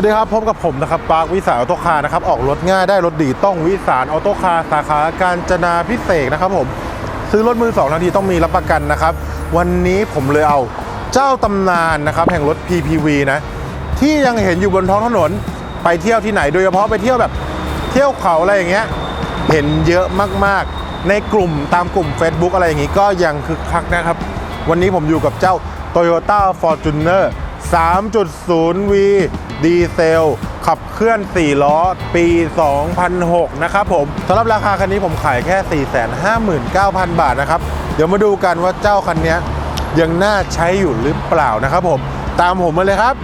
วัสดีครับพบกับผมนะครับปาร์ควิสาออโตคาร์นะครับออกรถง่ายได้รถดีต้องวิสารออโตคาร์สาขาการจนาพิเศษนะครับผมซื้อรถมือสองทันทีต้องมีรับประกันนะครับ วันนี้ผมเลยเอาเจ้าตำนานนะครับแห่งรถ PPV นะที่ยังเห็นอยู่บนท้องถนนไปเที่ยวที่ไหนโดยเฉพาะไปเที่ยวแบบเที่ยวเขาอะไรอย่างเงี้ยเห็นเยอะมากๆ ในกลุ่มตามกลุ่ม Facebook อะไรอย่างงี้ก็ยังคึกคักนะครับ วันนี้ผมอยู่กับเจ้า Toyota Fortuner 3.0V ดีเซล ขับเคลื่อน 4 ล้อ ปี 2006 นะครับผมสำหรับราคาคันนี้ผมขายแค่ 459,000 บาทนะครับ เดี๋ยวมาดูกันว่าเจ้าคันนี้ยังน่าใช้อยู่หรือเปล่านะครับผม ตามผมมาเลยครับ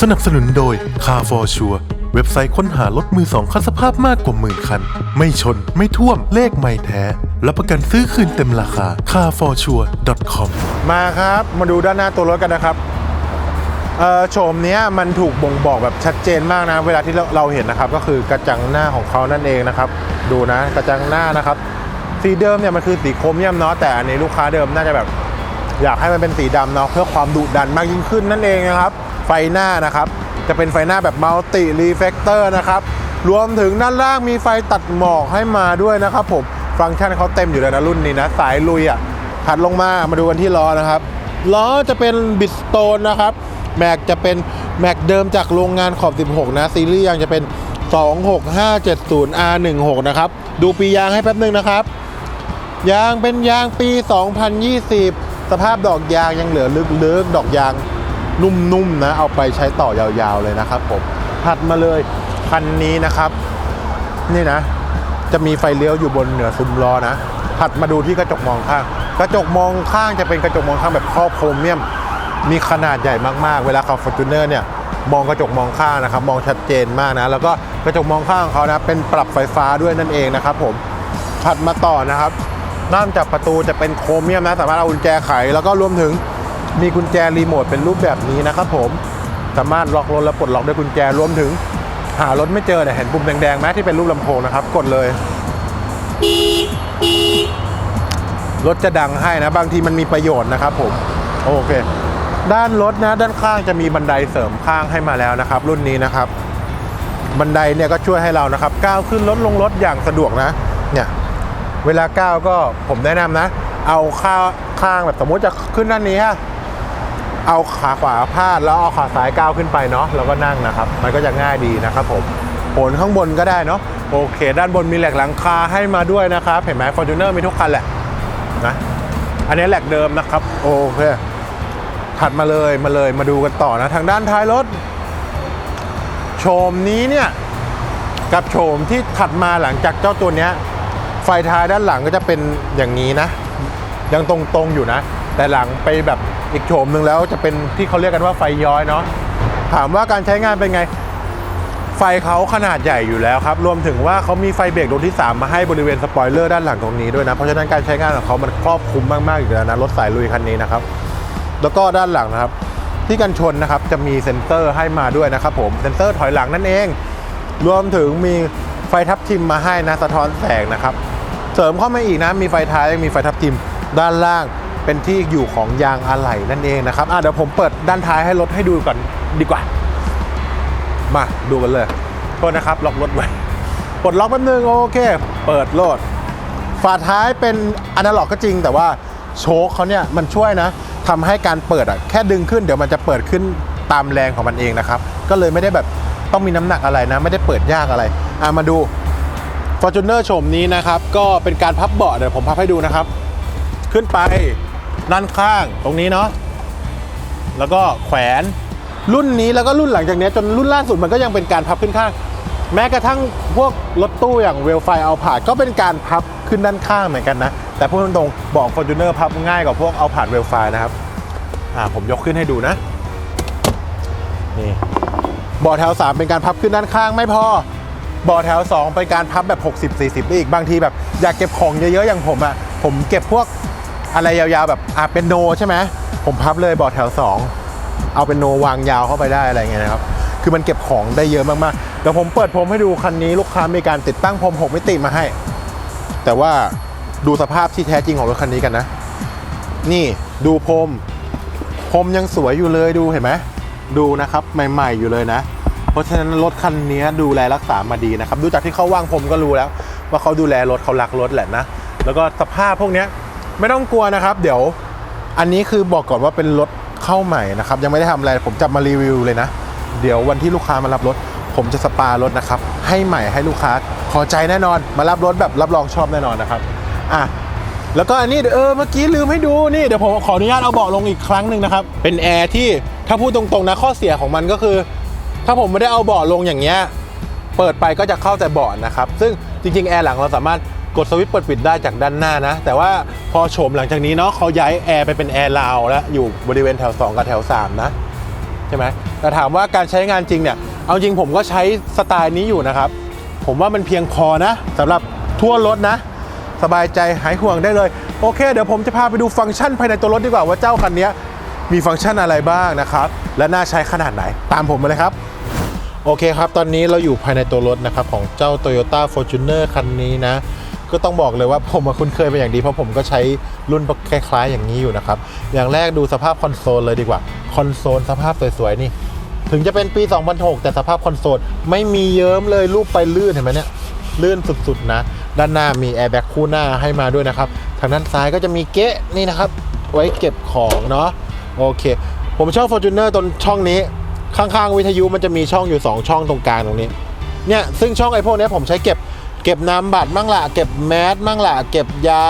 สนับสนุนโดย Car for Sure เว็บไซต์ค้นหารถมือสองคันสภาพมากกว่าหมื่นคัน ไม่ชนไม่ท่วมเลขไม่แท้ รับประกันซื้อคืนเต็มราคา carforsure.com มาครับมาดูด้านหน้าตัวรถกันนะครับเอ่อโฉมเนี้ยมันถูกบ่งบอกแบบชัดเจนมากนะ เวลาที่เราเราเห็นนะครับ ก็คือกระจังหน้าของเขานั่นเองนะครับ ดูนะกระจังหน้านะครับ สีเดิมเนี่ยมันคือสีโครเมียมเนาะแต่อันนี้ลูกค้าเดิมน่าจะแบบ อยากให้มันเป็นสีดำเนาะเพื่อความดุดันมากยิ่งขึ้นนั่นเองนะครับ ฟหน้านะครับ จะเป็นไฟหน้าแบบมัลติรีเฟกเตอร์นะครับ รวมถึงด้านล่างมีไฟตัดหมอกให้มาด้วยนะครับผม ฟังก์ชันเขาเต็มอยู่เลยนะรุ่นนี้นะ สายลุยอะถัดลงมามาดูกันที่ล้อนะครับ ล้อจะเป็นบิสโตนนะครับ แม็กจะเป็นแม็กเดิมจากโรงงานขอบ 16 นะ ซีรีส์ยางจะเป็น 26570 R16 นะครับ ดูปียางให้แป๊บนึงนะครับ ยางเป็นยางปี 2020 สภาพดอกยางยังเหลือลึกๆ ดอกยาง นุ่มๆนะเอาไปใช้ต่อยาวๆเลยนะครับผมถัดมาเลยคันนี้นะครับ นี่นะ จะมีไฟเลี้ยวอยู่บนเหนือซุ้มล้อนะถัดมาดูที่กระจกมองข้าง กระจกมองข้างจะเป็นกระจกมองข้างแบบครอบโครเมียม มีขนาดใหญ่มากๆ เวลาขับฟอร์จูเนอร์เนี่ยมองกระจกมองข้างนะครับ มองชัดเจนมากนะ แล้วก็กระจกมองข้างของเขานะ เป็นปรับไฟฟ้าด้วยนั่นเองนะครับผมถัดมาต่อนะครับด้านจากประตูจะเป็นโครเมียมนะ สามารถเอากุญแจไข แล้วก็รวมถึง มีกุญแจรีโมทเป็นรูปแบบนี้นะครับผมสามารถล็อกรถและปลดล็อกด้วยกุญแจรวมถึง หารถไม่เจอเนี่ยเห็นปุ่มแดงๆไหมที่เป็นรูปลำโพงนะครับ กดเลย รถจะดังให้นะบางทีมันมีประโยชน์นะครับผมโอเค ด้านรถนะด้านข้างจะมีบันไดเสริมข้างให้มาแล้วนะครับ รุ่นนี้นะครับ บันไดเนี่ยก็ช่วยให้เรานะครับ ก้าวขึ้นรถลงรถอย่างสะดวกนะ เนี่ย เวลาก้าวก็ผมแนะนำนะ เอาข้าข้างแบบสมมติจะขึ้นด้านนี้ฮะ เอาขาขวาพาดแล้วเอาขาซ้ายก้าวขึ้นไปเนาะแล้วก็นั่งนะครับ มันก็จะง่ายดีนะครับผมโผลข้างบนก็ได้เนาะโอเค ด้านบนมีแหลกหลังคาให้มาด้วยนะครับเห็นไหมฟอร์จูเนอร์มีทุกคันแหละนะอันนี้แหลกเดิมนะครับโอเคถัดมาเลยมาเลยมาดูกันต่อนะ ทางด้านท้ายรถ โฉมนี้เนี่ยกับโฉมที่ถัดมาหลังจากเจ้าตัวเนี้ยไฟท้ายด้านหลังก็จะเป็นอย่างนี้นะ ยังตรงๆอยู่นะ แต่หลังไปแบบ อีกโฉมหนึ่งแล้วจะเป็นที่เขาเรียกกันว่าไฟย้อยเนาะถามว่าการใช้งานเป็นไง ไฟเขาขนาดใหญ่อยู่แล้วครับ รวมถึงว่าเขามีไฟเบรกดวงที่ 3 มาให้บริเวณสปอยเลอร์ด้านหลังตรงนี้ด้วยนะ เพราะฉะนั้นการใช้งานของเขามันครอบคลุมมากๆอยู่แล้วนะรถสายลุยคันนี้นะครับ แล้วก็ด้านหลังนะครับ ที่กันชนนะครับจะมีเซ็นเซอร์ให้มาด้วยนะครับผมเซ็นเซอร์ถอยหลังนั่นเอง รวมถึงมีไฟทับทิมมาให้นะสะท้อนแสงนะครับ เสริมเข้ามาอีกนะมีไฟท้ายยังมีไฟทับทิมด้านล่าง เป็นที่อยู่ของยางอะไหล่นั่นเองนะครับอะเดี๋ยวผมเปิดด้านท้ายให้รถให้ดูก่อนดีกว่า มาดูกันเลยโทษนะครับล็อกรถไว้ปลดล็อกแป๊บนึงโอเค เปิดโหลด ฝาท้ายเป็นอนาล็อกก็จริง แต่ว่าโชคเขาเนี่ยมันช่วยนะทำให้การเปิดอะแค่ดึงขึ้นเดี๋ยวมันจะเปิดขึ้นตามแรงของมันเองนะครับ ก็เลยไม่ได้แบบต้องมีน้ำหนักอะไรนะ ไม่ได้เปิดยากอะไรอะมาดู Fortuner โฉมนี้นะครับ ก็เป็นการพับเบาะเดี๋ยวผมพับให้ดูนะครับ ขึ้นไป ด้านข้างตรงนี้เนาะแล้วก็แขวนรุ่นนี้แล้วก็รุ่นหลังจากนี้จนรุ่นล่าสุดมันก็ยังเป็นการพับขึ้นข้าง แม้กระทั่งพวกรถตู้อย่างเวลไฟเอาผาดก็เป็นการพับขึ้นด้านข้างเหมือนกันนะ แต่พูดตรงๆบอก Fortuner พับง่ายกว่าพวกเอาผ่านเวลไฟนะครับอ่าผมยกขึ้นให้ดูนะนี่บาะแถว 3 เป็นการพับขึ้นด้านข้างไม่พอบาะแถว 2 เป็นการพับแบบ 60 40 อีกบางทีแบบอยากเก็บของเยอะๆอย่างผมอะผมเก็บพวก อะไรยาวๆแบบอะเป็นโนใช่ไหมผมพับเลยเบาะแถว 2 เอาเป็นโนวางยาวเข้าไปได้อะไรเงี้ยนะครับคือมันเก็บของได้เยอะมากๆเดี๋ยวผมเปิดพรมให้ดูคันนี้ลูกค้ามีการติดตั้งพรม6มิติมาให้ แต่ว่าดูสภาพที่แท้จริงของรถคันนี้กันนะ นี่ดูพรมพรมยังสวยอยู่เลยดูเห็นไหมดูนะครับใหม่ ๆอยู่เลยนะ เพราะฉะนั้นรถคันนี้ดูแลรักษามาดีนะครับ ดูจากที่เขาวางพรมก็รู้แล้ว ว่าเขาดูแลรถเขารักรถแหละนะ แล้วก็สภาพพวกเนี้ย ไม่ต้องกลัวนะครับ เดี๋ยวอันนี้คือบอกก่อนว่าเป็นรถเข้าใหม่นะครับ ยังไม่ได้ทำอะไรผมจะมารีวิวเลยนะ เดี๋ยววันที่ลูกค้ามารับรถ ผมจะสปารถนะครับ ให้ใหม่ให้ลูกค้าพอใจแน่นอน มารับรถแบบรับรองชอบแน่นอนนะครับอะแล้วก็อันนี้เออเมื่อกี้ลืมให้ดูนี่เดี๋ยวผมขออนุญาตเอาเบาะลงอีกครั้งหนึ่งนะครับ เป็นแอร์ที่ถ้าพูดตรงๆนะข้อเสียของมันก็คือ ถ้าผมไม่ได้เอาเบาะลงอย่างเงี้ยเปิดไปก็จะเข้าแต่เบาะนะครับ ซึ่งจริงๆแอร์หลังเราสามารถ กดสวิตช์เปิดปิดได้จากด้านหน้านะ แต่ว่าพอโฉมหลังจากนี้เนาะเขาย้ายแอร์ไปเป็นแอร์ลาวแล้วอยู่บริเวณแถว 2 กับแถว 3 นะ ใช่ไหมแต่ถามว่าการใช้งานจริงเนี่ย เอาจริงผมก็ใช้สไตล์นี้อยู่นะครับ ผมว่ามันเพียงพอนะสำหรับทั่วรถนะ สบายใจหายห่วงได้เลย โอเค เดี๋ยวผมจะพาไปดูฟังก์ชันภายในตัวรถดีกว่าว่าเจ้าคันนี้มีฟังก์ชันอะไรบ้างนะครับ และน่าใช้ขนาดไหน ตามผมมาเลยครับโอเคครับ ตอนนี้เราอยู่ภายในตัวรถนะครับของเจ้า Toyota Fortuner คันนี้นะ ก็ต้องบอกเลยว่าผมคุ้นเคยเป็นอย่างดีเพราะผมก็ใช้รุ่นคล้ายๆอย่างนี้อยู่นะครับ อย่างแรกดูสภาพคอนโซลเลยดีกว่า คอนโซลสภาพสวยๆนี่ ถึงจะเป็นปี 2006 แต่สภาพคอนโซลไม่มีเยิ้มเลยรูปไปลื่นเห็นไหมเนี่ยลื่นสุดๆนะ ด้านหน้ามีแอร์แบ็กคู่หน้าให้มาด้วยนะครับ ทางด้านซ้ายก็จะมีเก๊ะนี่นะครับ ไว้เก็บของเนาะโอเค ผมชอบ Fortuner ตรงช่องนี้ข้างๆ วิทยุมันจะมีช่องอยู่ 2 ช่องตรงกลางตรงนี้เนี่ยซึ่งช่องไอพวกนี้ผมใช้เก็บ เก็บน้ำบัตรมั่งละเก็บแมสมั่งละเก็บยา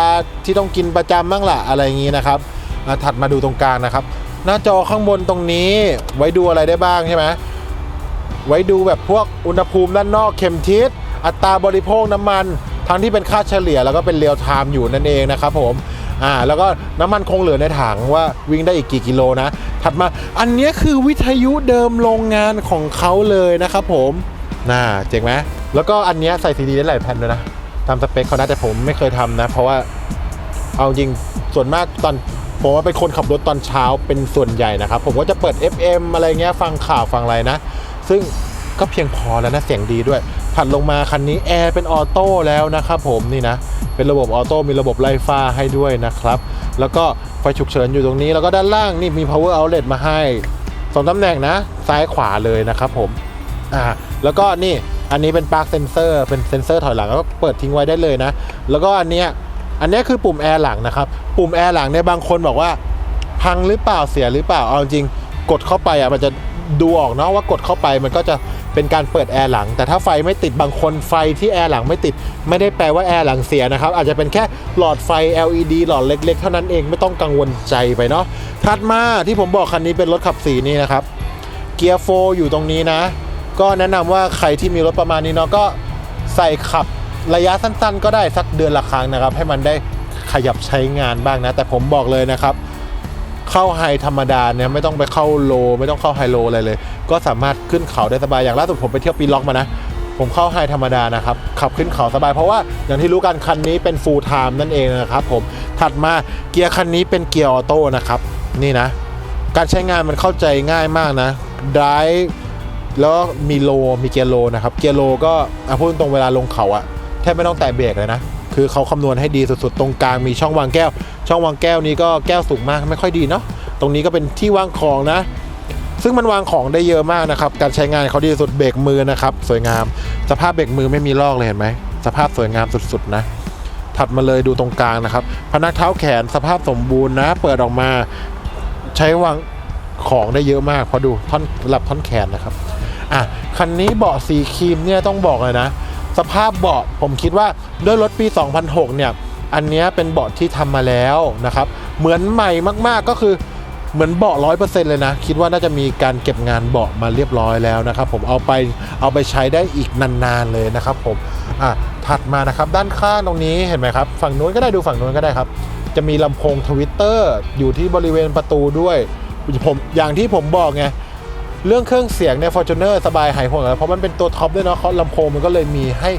ที่ต้องกินประจำมั่งละอะไรอย่างงี้นะครับอะถัดมาดูตรงกลางนะครับ หน้าจอข้างบนตรงนี้ไว้ดูอะไรได้บ้างใช่ไหมไว้ดูแบบพวกอุณหภูมิด้านนอกเข็มทิศอัตราบริโภคน้ำมันทั้งที่เป็นค่าเฉลี่ยแล้วก็เป็นเรียลไทม์อยู่นั่นเองนะครับผมอ่าแล้วก็น้ำมันคงเหลือในถังว่าวิ่งได้อีกกี่กิโลนะ ถัดมาอันนี้คือวิทยุเดิมโรงงานของเขาเลยนะครับผม น่าเจ๋งไหมแล้วก็อันนี้ใส่ซีดีได้หลายแผ่นด้วยนะ ตามสเปคเขานะแต่ผมไม่เคยทำนะ เพราะว่าเอาจริงส่วนมากตอนผมว่าเป็นคนขับรถตอนเช้าเป็นส่วนใหญ่นะครับ ผมก็จะเปิด FM อะไรเงี้ยฟังข่าวฟังอะไรนะ ซึ่งก็เพียงพอแล้วนะเสียงดีด้วย ถัดลงมาคันนี้แอร์เป็นออโต้แล้วนะครับผมนี่นะ เป็นระบบออโต้มีระบบไล่ฟ้าให้ด้วยนะครับ แล้วก็ไฟฉุกเฉินอยู่ตรงนี้ แล้วก็ด้านล่างนี่มี power outlet มาให้สองตำแหน่งนะ ซ้ายขวาเลยนะครับผมอ่า แล้วก็นี่อันนี้เป็นปลั๊กเซนเซอร์เป็นเซนเซอร์ถอยหลังแล้วก็เปิดทิ้งไว้ได้เลยนะ แล้วก็อันเนี้ยอันนี้คือปุ่มแอร์หลังนะครับ ปุ่มแอร์หลังเนี่ยบางคนบอกว่าพังหรือเปล่าเสียหรือเปล่าเอาจริงกดเข้าไปอะมันจะดูออกเนาะว่ากดเข้าไปมันก็จะเป็นการเปิดแอร์หลัง แต่ถ้าไฟไม่ติดบางคนไฟที่แอร์หลังไม่ติด ไม่ได้แปลว่าแอร์หลังเสียนะครับ อาจจะเป็นแค่หลอดไฟ LED หลอดเล็กๆ เท่านั้นเองไม่ต้องกังวลใจไปเนาะถัดมาที่ผมบอกคันนี้เป็นรถขับสีนี่นะครับ เกียร์โฟอยู่ตรงนี้นะ ก็แนะนำว่าใครที่มีรถประมาณนี้เนาะก็ใส่ขับระยะสั้นๆ ก็ได้สักเดือนละครั้งนะครับ ให้มันได้ขยับใช้งานบ้างนะ แต่ผมบอกเลยนะครับ เข้าไฮธรรมดาเนี่ยไม่ต้องไปเข้าโล ไม่ต้องเข้าไฮโลอะไรเลย ก็สามารถขึ้นเขาได้สบายอย่างล่าสุดผมไปเที่ยวปีล็อกมานะผมเข้าไฮธรรมดานะครับ ขับขึ้นเขาสบายเพราะว่าอย่างที่รู้กันคันนี้เป็นฟูลไทม์นั่นเองนะครับผมถัดมาเกียร์คันนี้เป็นเกียร์ออโต้นะครับ นี่นะ การใช้งานมันเข้าใจง่ายมากนะ drive แล้วมีโลมีเกียร์โลนะครับ เกียร์โลก็อะพูดตรงเวลาลงเขาอะแทบไม่ต้องแตะเบรกเลยนะ คือเขาคำนวณให้ดีสุดๆ ตรงกลางมีช่องวางแก้ว ช่องวางแก้วนี้ก็แก้วสูงมากไม่ค่อยดีเนาะตรงนี้ก็เป็นที่วางของนะ ซึ่งมันวางของได้เยอะมากนะครับ การใช้งานเขาดีสุดเบรกมือนะครับ สวยงาม สภาพเบรกมือไม่มีลอกเลยเห็นไหมสภาพสวยงามสุดๆนะถัดมาเลยดูตรงกลางนะครับ พนักเท้าแขนสภาพสมบูรณ์นะ เปิดออกมาใช้วาง ของได้เยอะมากพอดูท่อนระดับท่อนแขนนะครับอะคันนี้เบาะสีครีมเนี่ยต้องบอกเลยนะ สภาพเบาะผมคิดว่าด้วยรถปี 2006 เนี่ย อันนี้เป็นเบาะที่ทำมาแล้วนะครับ เหมือนใหม่มากๆก็คือเหมือนเบาะร้อยเปอร์เซ็นต์เลยนะ คิดว่าน่าจะมีการเก็บงานเบาะมาเรียบร้อยแล้วนะครับ ผมเอาไปเอาไปใช้ได้อีกนานๆเลยนะครับ ผมอะถถัดมานะครับ ด้านข้างตรงนี้เห็นไหมครับ ฝั่งนู้นก็ได้ดูฝั่งนู้นก็ได้ครับ จะมีลำโพงทวิตเตอร์อยู่ที่บริเวณประตูด้วย ผมอย่างที่ผมบอกไงเรื่องเครื่องเสียงเนี่ย Fortuner สบายหายห่วงแล้วเพราะมันเป็นตัวท็อปด้วยเนาะเขาลำโพงมันก็เลยมีให้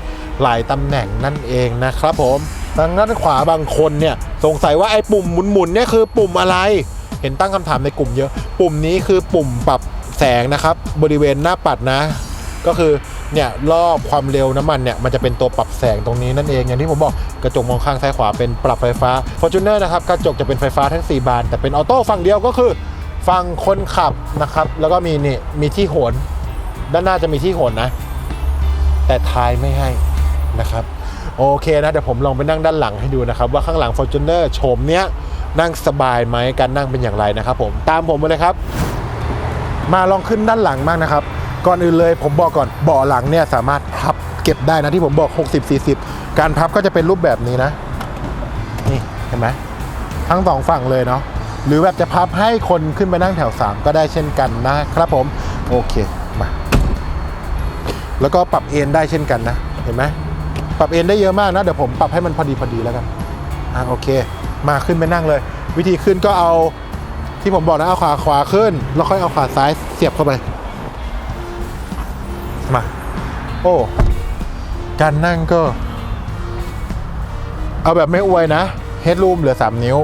หลายตำแหน่งนั่นเองนะครับผมทางด้านขวาบางคนเนี่ยสงสัยว่าไอ้ปุ่มหมุนๆเนี่ยคือปุ่มอะไร เห็นตั้งคำถามในกลุ่มเยอะ ปุ่มนี้คือปุ่มปรับแสงนะครับ บริเวณหน้าปัดนะ ก็คือเนี่ยรอบความเร็วน้ำมันเนี่ยมันจะเป็นตัวปรับแสงตรงนี้นั่นเองอย่างที่ผมบอกกระจกมองข้างซ้ายขวาเป็นปรับไฟฟ้า Fortuner นะครับกระจกจะเป็นไฟฟ้าทั้ง 4 บาน แต่เป็นออโต้ฝั่งเดียวก็คือ ฝั่งคนขับนะครับ แล้วก็มีนี่มีที่โหน ด้านหน้าจะมีที่โหนนะ แต่ท้ายไม่ให้นะครับ โอเคนะเดี๋ยวผมลองไปนั่งด้านหลังให้ดูนะครับ ว่าข้างหลัง Fortuner โฉมเนี้ยนั่งสบายไหมการนั่งเป็นอย่างไรนะครับผมตามผมมาเลยครับ มาลองขึ้นด้านหลังบ้างนะครับ ก่อนอื่นเลยผมบอกก่อนเบาะหลังเนี่ยสามารถพับเก็บได้นะที่ผมบอก 60 40 การพับก็จะเป็นรูปแบบนี้นะ นี่เห็นไหมทั้งสองฝั่งเลยเนาะ หรือแบบจะพับให้คนขึ้นไปนั่งแถว 3 ก็ได้เช่นกันนะครับผม โอเคมาแล้วก็ปรับเอนได้เช่นกันนะ เห็นไหมปรับเอนได้เยอะมากนะ เดี๋ยวผมปรับให้มันพอดีพอดีแล้วกันอะโอเค มาขึ้นไปนั่งเลย วิธีขึ้นก็เอาที่ผมบอกนะเอาขาขวาขึ้น แล้วค่อยเอาขาซ้ายเสียบเข้าไปมาโอ้การนั่งก็ เอาแบบไม่อวยนะเฮดรูมเหลือ 3 นิ้ว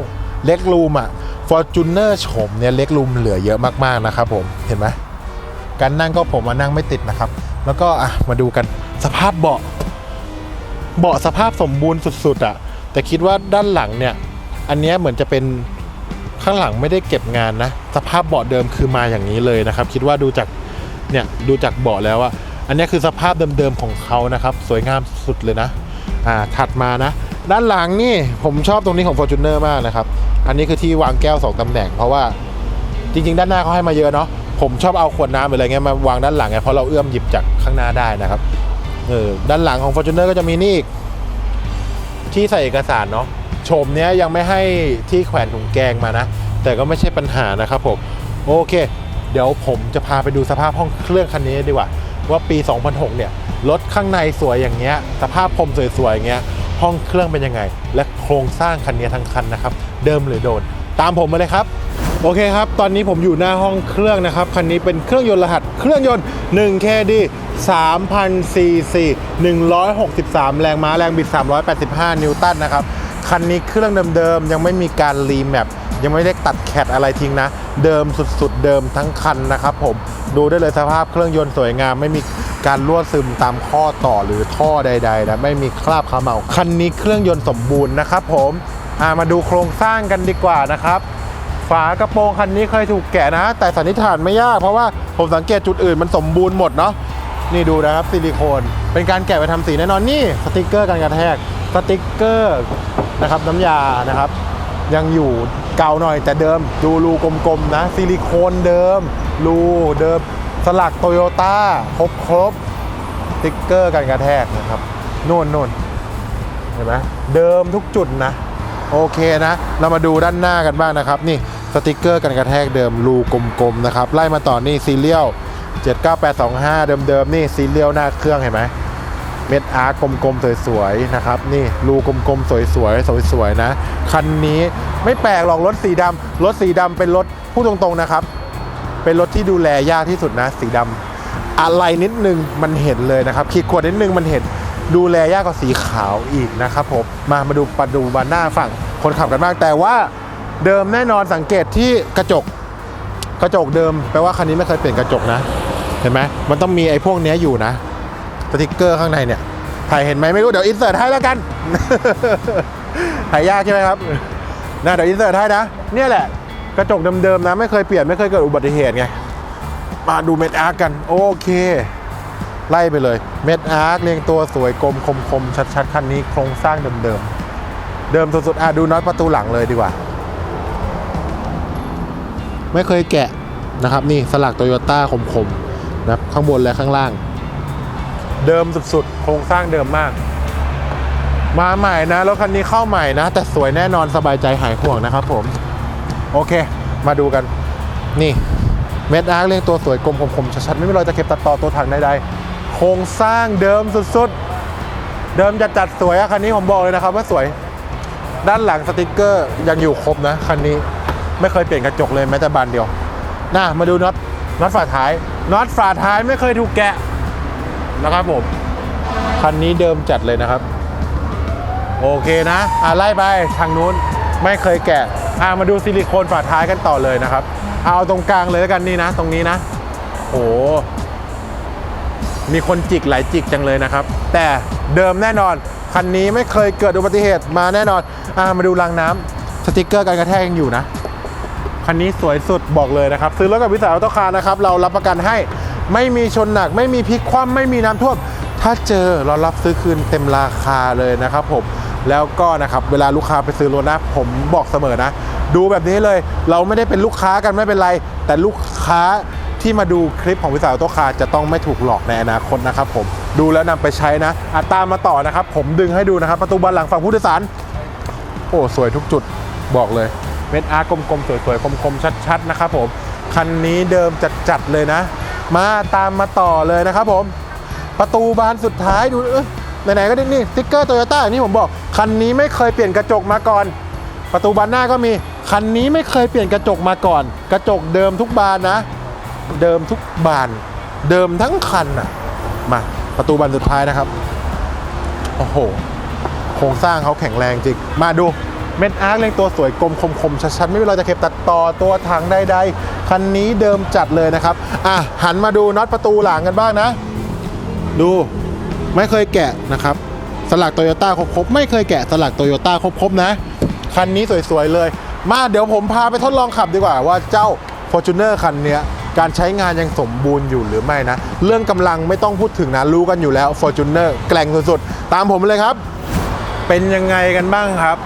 เล็กรูมอะ ฟอร์จูเนอร์โฉมเนี่ยเล็กรูมเหลือเยอะมากๆนะครับผมเห็นไหมการนั่งก็ผมมานั่งไม่ติดนะครับ แล้วก็อะมาดูกันสภาพเบาะ เบาะสภาพสมบูรณ์สุดๆอะ แต่คิดว่าด้านหลังเนี่ย อันเนี้ยเหมือนจะเป็นข้างหลังไม่ได้เก็บงานนะ สภาพเบาะเดิมคือมาอย่างนี้เลยนะครับ คิดว่าดูจากเนี่ยดูจากเบาะแล้วอะอันนี้คือสภาพเดิมๆของเขานะครับ สวยงามสุดเลยนะ อ่าถัดมานะ ด้านหลังนี่ผมชอบตรงนี้ของ Fortuner มากนะครับ อันนี้คือที่วางแก้ว 2ตำแหน่ง เพราะว่าจริง ๆ ด้านหน้าเขาให้มาเยอะเนาะผมชอบเอาขวดน้ำอะไรเงี้ยมาวางด้านหลังไงเพราะเราเอื้อมหยิบจากข้างหน้าได้นะครับเออด้านหลังของ Fortuner ก็จะมีนี่อีกที่ใส่เอกสารเนาะโฉมเนี้ยยังไม่ให้ที่แขวนถุงแกงมานะ แต่ก็ไม่ใช่ปัญหานะครับผมโอเค เดี๋ยวผมจะพาไปดูสภาพห้องเครื่องคันนี้ดีกว่า ว่าปี 2006 เนี่ยรถข้างในสวยอย่างเงี้ย สภาพพรมสวยๆอย่างเงี้ย ห้องเครื่องเป็นยังไง และโครงสร้างคันนี้ทั้งคันนะครับ เดิมหรือโดน ตามผมมาเลยครับ โอเคครับ ตอนนี้ผมอยู่หน้าห้องเครื่องนะครับ คันนี้เป็นเครื่องยนต์รหัส เครื่องยนต์ 1 KD 3,000 cc 163 แรงม้า แรงบิด 385 นิวตันนะครับ คันนี้เครื่องเดิมๆ ยังไม่มีการรีแมป ยังไม่ได้ตัดแคดอะไรทิ้งนะ เดิมสุดๆเดิมทั้งคันนะครับผมดูได้เลยสภาพเครื่องยนต์สวยงาม ไม่มีการรั่วซึมตามข้อต่อหรือท่อใดๆนะไม่มีคราบขม่าคันนี้เครื่องยนต์สมบูรณ์นะครับผมามาดูโครงสร้างกันดีกว่านะครับฝากระโปรงคันนี้เคยถูกแกะนะ แต่สันนิษฐานไม่ยากเพราะว่าผมสังเกตจุดอื่นมันสมบูรณ์หมดเนาะนี่ดูนะครับซิลิโคนเป็นการแกะไปทำสีแน่นอนนี่สติกเกอร์กันกระแทกสติกเกอร์นะครับน้ำยานะครับ ยังอยู่เก่าหน่อยแต่เดิมดูรูกลมๆนะซิลิโคนเดิมรูเดิมสลักโตโยต้าครบครบติ๊กเกอร์กันกระแทกนะครับนู่นนู่นเห็นไหมเดิมทุกจุดนะ โอเคนะ เรามาดูด้านหน้ากันบ้างนะครับ นี่สติกเกอร์กันกระแทกเดิมรูกลมๆนะครับ ไล่มาต่อนี่ซีเรียล79825 เดิมๆนี่ซีเรียลหน้าเครื่องเห็นไหม เม็ดอาร์กลมๆสวยๆนะครับนี่รูกลมๆสวยๆสวยๆนะคันนี้ไม่แปลกหรอกรถสีดำรถสีดำเป็นรถพูดตรงๆนะครับ เป็นรถที่ดูแลยากที่สุดนะ สีดำอะไรนิดนึงมันเห็นเลยนะครับขีดขวดนิดนึงมันเห็นดูแลยากกว่าสีขาวอีกนะครับผมมามาดูปดูบานหน้าฝั่งคนขับกันบ้างแต่ว่าเดิมแน่นอนสังเกตที่กระจกกระจกเดิมแปลว่าคันนี้ไม่เคยเปลี่ยนกระจกนะ เห็นไหมมันต้องมีไอ้พวกนี้อยู่นะ สติกเกอร์ข้างในเนี่ยถ่ายเห็นไหมไม่รู้เดี๋ยวอินเสิร์ตให้แล้วกันถ่ายยากใช่ไหมครับนะเดี๋ยวอินเสิร์ตให้นะเนี่ยแหละกระจกเดิมๆนะไม่เคยเปลี่ยนไม่เคยเกิดอุบัติเหตุไงมาดูเม็ดอาร์กกัน โอเค ไล่ไปเลยเม็ดอาร์กเรียงตัวสวยกลมคมคมชัดชัดๆคันนี้โครงสร้างเดิมเดิมๆเดิมสุดๆอะดูน็อตประตูหลังเลยดีกว่า ไม่เคยแกะนะครับนี่สลักโตโยต้าคมคมๆนะครับข้างบนและข้างล่าง เดิมสุดๆ โครงสร้างเดิมมาก มาใหม่นะรถคันนี้เข้าใหม่นะ แต่สวยแน่นอนสบายใจหายห่วงนะครับผม โอเค มาดูกัน นี่เม็ดอาร์คเรียงตัวสวยกลมคมๆชัดๆ ไม่มีรอยตะเข็บตัดต่อตัวถังใดๆ โครงสร้างเดิมสุดๆ เดิมจะจัดสวยอะคันนี้ผมบอกเลยนะครับว่าสวย ด้านหลังสติกเกอร์ยังอยู่ครบนะคันนี้ไม่เคยเปลี่ยนกระจกเลยแม้แต่บานเดียวน่ามาดูน็อตน็อตฝาท้ายน็อตฝาท้ายไม่เคยถูกแกะ นะครับผม คันนี้เดิมจัดเลยนะครับ โอเคนะ อะไล่ไปทางนู้นไม่เคยแกะ อะมาดูซิลิโคนฝาท้ายกันต่อเลยนะครับ เอาตรงกลางเลยแล้วกันนี่นะ ตรงนี้นะ โอ้มีคนจิกหลายจิกจังเลยนะครับ แต่เดิมแน่นอน คันนี้ไม่เคยเกิดอุบัติเหตุมาแน่นอน อะมาดูรางน้ำสติกเกอร์การกระแทกยังอยู่นะ คันนี้สวยสุดบอกเลยนะครับ ซื้อรถกับวิสาหอัตโตคาร์นะครับ เรารับประกันให้ ไม่มีชนหนัก ไม่มีพลิกคว่ำไม่มีน้ำท่วม ถ้าเจอเรารับซื้อคืนเต็มราคาเลยนะครับผมแล้วก็นะครับเวลาลูกค้าไปซื้อรถนะ ผมบอกเสมอนะ ดูแบบนี้เลย เราไม่ได้เป็นลูกค้ากันไม่เป็นไร แต่ลูกค้าที่มาดูคลิปของวิสาหอัตโตคาจะต้องไม่ถูกหลอกในอนาคตนะครับผมดูแล้วนำไปใช้นะอัตามมาต่อนะครับ ผมดึงให้ดูนะครับ ประตูบานหลังฝั่งผู้โดยสาร โอ้สวยทุกจุดบอกเลยเม็ดอาร์กลมๆสวยๆคมๆชัดๆนะครับผมคันนี้เดิมจัดๆเลยนะ มาตามมาต่อเลยนะครับผม ประตูบานสุดท้ายดูไหนๆก็นี่นี่สติ๊กเกอร์โตโยต้านี่ผมบอกคันนี้ไม่เคยเปลี่ยนกระจกมาก่อน ประตูบานหน้าก็มีคันนี้ไม่เคยเปลี่ยนกระจกมาก่อน กระจกเดิมทุกบานนะ เดิมทุกบาน เดิมทั้งคันอะมาประตูบานสุดท้ายนะครับโอ้โหโครงสร้างเขาแข็งแรงจริงมาดูเม็ดอาร์คเรียงตัวสวยกลมคมๆชัดๆไม่มีรอยตะเข็บตัดต่อตัวถังใดๆ คันนี้เดิมจัดเลยนะครับ อะ หันมาดูน็อตประตูหลังกันบ้างนะ ดูไม่เคยแกะนะครับ สลักโตโยต้าครบๆไม่เคยแกะสลักโตโยต้าครบๆนะ คันนี้สวยๆเลย มาเดี๋ยวผมพาไปทดลองขับดีกว่าว่าเจ้า Fortuner คันนี้การใช้งานยังสมบูรณ์อยู่หรือไม่นะ เรื่องกำลังไม่ต้องพูดถึงนะ รู้กันอยู่แล้ว Fortuner แกล่งสุดๆ ตามผมเลยครับ เป็นยังไงกันบ้างครับ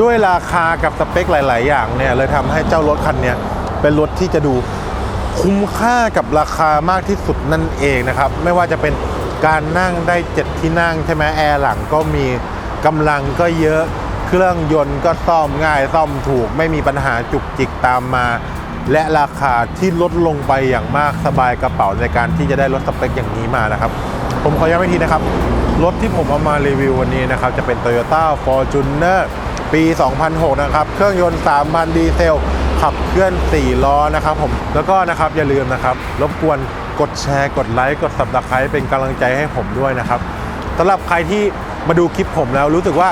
ด้วยราคากับสเปคหลาย ๆ อย่างเนี่ยเลยทำให้เจ้ารถคันนี้ เป็นรถที่จะดูคุ้มค่ากับราคามากที่สุดนั่นเองนะครับ ไม่ว่าจะเป็นการนั่งได้ 7 ที่นั่งใช่ไหมแอร์หลังก็มีกำลังก็เยอะเครื่องยนต์ก็ซ่อมง่ายซ่อมถูก ไม่มีปัญหาจุกจิกตามมา และราคาที่ลดลงไปอย่างมากสบายกระเป๋าในการที่จะได้รถสเปคอย่างนี้มานะครับ ผมขอย้ำอีกทีนะครับ รถที่ผมเอามารีวิววันนี้นะครับ จะเป็น Toyota Fortuner ปี 2006 นะครับ เครื่องยนต์ 3,000 ดีเซล ขับเคลื่อน4ล้อนะครับผมแล้วก็นะครับอย่าลืมนะครับ รบกวนกดแชร์กดไลค์กด subscribe เป็นกำลังใจให้ผมด้วยนะครับสำหรับใครที่มาดูคลิปผมแล้วรู้สึกว่า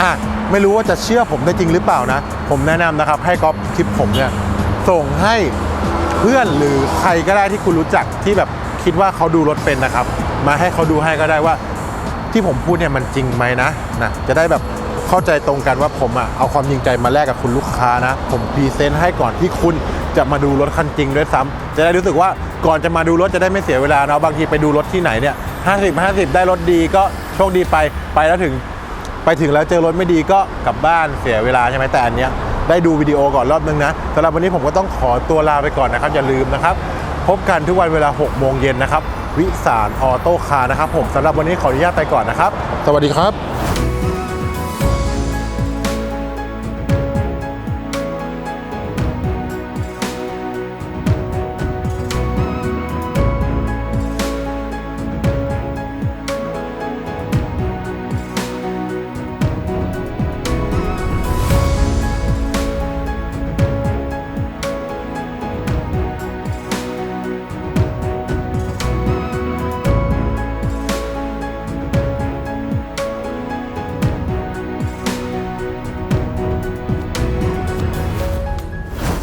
อะไม่รู้ว่าจะเชื่อผมได้จริงหรือเปล่านะ ผมแนะนำนะครับ ให้ก๊อปคลิปผมเนี่ยส่งให้เพื่อนหรือใครก็ได้ที่คุณรู้จักที่แบบคิดว่าเขาดูรถเป็นนะครับ มาให้เขาดูให้ก็ได้ว่า ที่ผมพูดเนี่ยมันจริงไหมนะนะจะได้แบบ เข้าใจตรงกันว่าผมอะเอาความจริงใจมาแลกกับคุณลูกค้านะ ผมพรีเซนต์ให้ก่อนที่คุณจะมาดูรถคันจริงด้วยซ้ำจะได้รู้สึกว่าก่อนจะมาดูรถจะได้ไม่เสียเวลาเนาะบางทีไปดูรถที่ไหนเนี่ยห้าสิบห้าสิบได้รถดีก็โชคดีไปไปแล้วถึงไปถึงแล้วเจอรถไม่ดีก็กลับบ้านเสียเวลาใช่ไหมแต่อันเนี้ยได้ดูวิดีโอก่อนรอบนึงนะสำหรับวันนี้ผมก็ต้องขอตัวลาไปก่อนนะครับ อย่าลืมนะครับ พบกันทุกวันเวลา 6 โมงเย็นนะครับ วิสารออโต้คาร์นะครับผมสำหรับวันนี้ขออนุญาตไปก่อนนะครับ สวัสดีครับ